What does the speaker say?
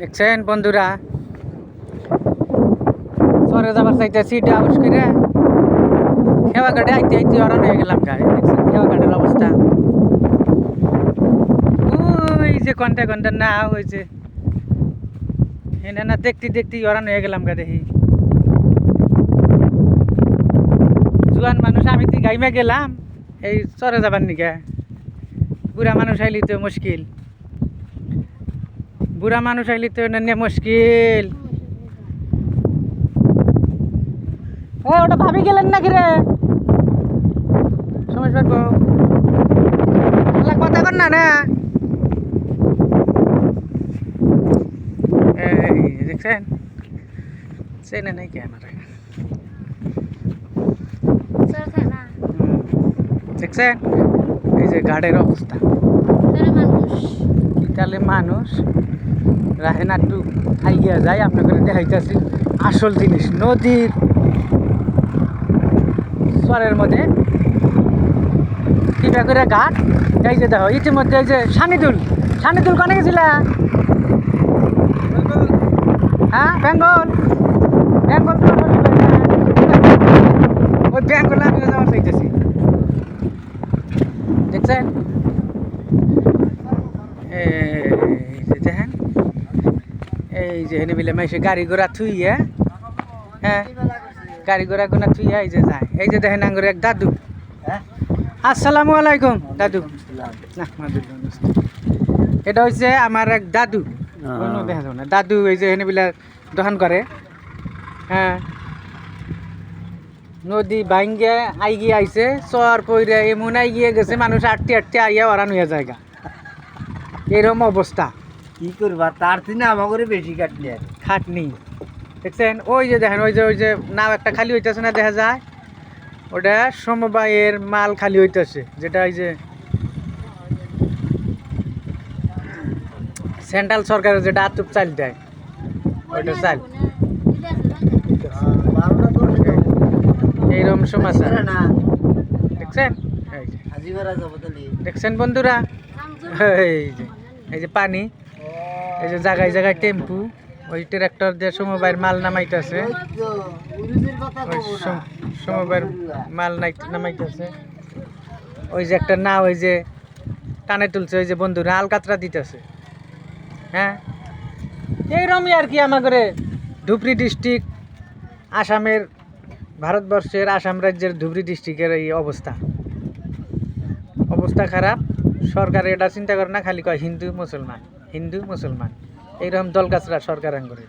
দেখছেন বন্ধুরা? সরে যাবার চাইতে সিট আউস করে। খেওয়া গাড়ি আইতে আইতে অরান হয়ে গেলাম গায়ে দেখছেন খেওয়া গাড়ির অবস্থা। ওই যে ঘণ্টা ঘণ্টা না হয়েছে। এনে না দেখতে দেখতে অরান হয়ে গেলাম গা দেখি। জুয়ান মানুষ, আমি তুই গাইমে গেলাম, এই চরে যাবার নিকে বুড়া মানুষ আইলি তো মুশকিল। বুড়া মানুষ আইলি তো না মুশকিল। এ ওটা ভাবি গেলেন নাকি রে? সময় আল্লাহ কথা কর না না। এই দেখছেন? চেনে নাই কে আমার। দেখছেন? এই যে গাড়ির অবস্থা। তাহলে মানুষ। রাহে না একটু আইগিয়া যায়, আপনাকে দেখাইতেছি আসল জিনিস, নদীর চরের মধ্যে। কিবা করে ঘাট? এই যে দেখো, ইতিমধ্যে এই যে সানিদুল সানিদুল কনে গেছিলা? হ্যাঁ বেঙ্গল। বেঙ্গল। ওই বেঙ্গল আমিও যাওয়ার চাইতেছি। দেখছেন? দেখেন এই যে হেনে বিলে মাইসে গাড়ি ঘোড়া থুইয়া হ্যাঁ গাড়ি ঘোড়া গোনা থুইয়া এই যে যায়। এই যে দেখেন আঙ্গুর এক দাদু। আসসালামু আলাইকুম দাদু। এটা হচ্ছে আমার এক দাদু। দেখা যাবে না। দাদু এই যে হেনে বিলা দোকান করে হ্যাঁ নদী ভাঙ্গে আই গিয়ে আইছে চর পইরে এমন আই গিয়ে গেছে মানুষ আটটি আটটি আইয়া ওরান হইয়া জায়গা এরকম অবস্থা কি করবা? তার থেকে আমাকে বেশি কাটলি খাটনি। দেখছেন? ওই যে দেখেন ওই যে ওই যে নাও একটা খালি হইতেছে না দেখা যায়? ওটা সমবায়ের মাল খালি হইতেছে যেটা ওই যে সেন্ট্রাল সরকারের যেটা আতুপ চাল দেয় ওইটা চাল। এইরকম না দেখছেন? দেখছেন বন্ধুরা? এই যে এই যে পানি। এই যে জায়গায় জায়গায় টেম্পু, ওই ট্রাক্টর দিয়ে সমবায়ের মাল নামাইতেছে। না। সমবায়ের মাল নামাইতেছে। ওই যে একটা নাও, ওই যে টানে তুলছে, ওই যে বন্ধুরা আলকাতরা দিতেছে। হ্যাঁ? এইরকমই আর কি আমার করে ধুবড়ি ডিস্ট্রিক্ট আসামের, ভারতবর্ষের, আসাম রাজ্যের ধুবড়ি ডিস্ট্রিক্টের এই অবস্থা। অবস্থা খারাপ। সরকার এটা চিন্তা করে না, খালি কয় হিন্দু, মুসলমান। হিন্দু মুসলমান। এইরকম দলগাছরা সরকার আঙ্গুরে